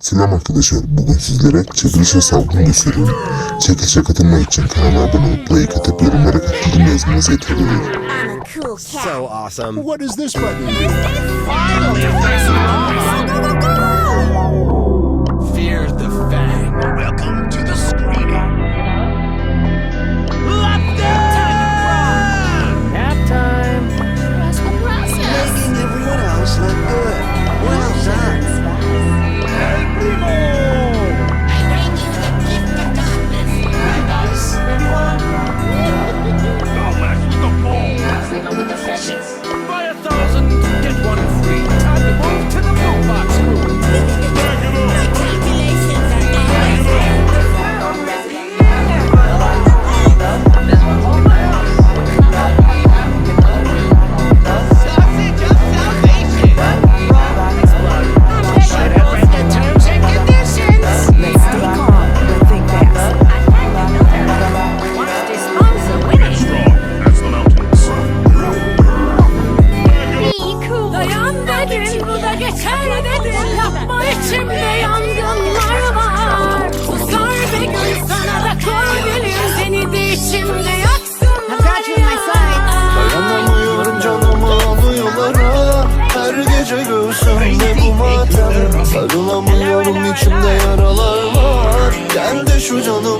Selam arkadaşlar. Bugün sizlere çekiliş hesabımı gösteriyorum. Çekilişe katılmak için kanala abone olup like atıp yorumlara katıldım yazmanız yeterli. Cat. So awesome. What is this button? Fear içimde yangınlar var. Susar bir gün sana da koy gülüm. Seni de içimde yaksınlar Dayanamıyorum canımı alıyorlar ha Her gece göğsümde bu matem Sarılamıyorum içimde yaralar var. Gel de şu canımı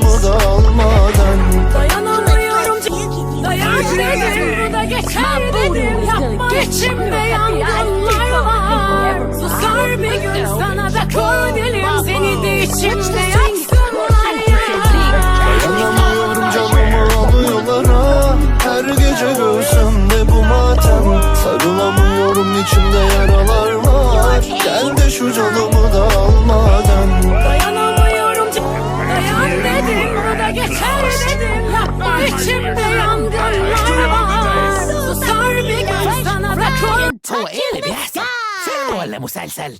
içimde yaralar var. Gel de şu canımı da almadan. Dayanamıyorum. Dayan dedim bu da geçer dedim. Yapma. İçimde yangınlar var. Susar bir gün sana da kul Ta Sen bu elle muselsel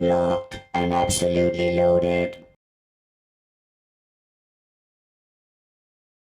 locked and absolutely loaded.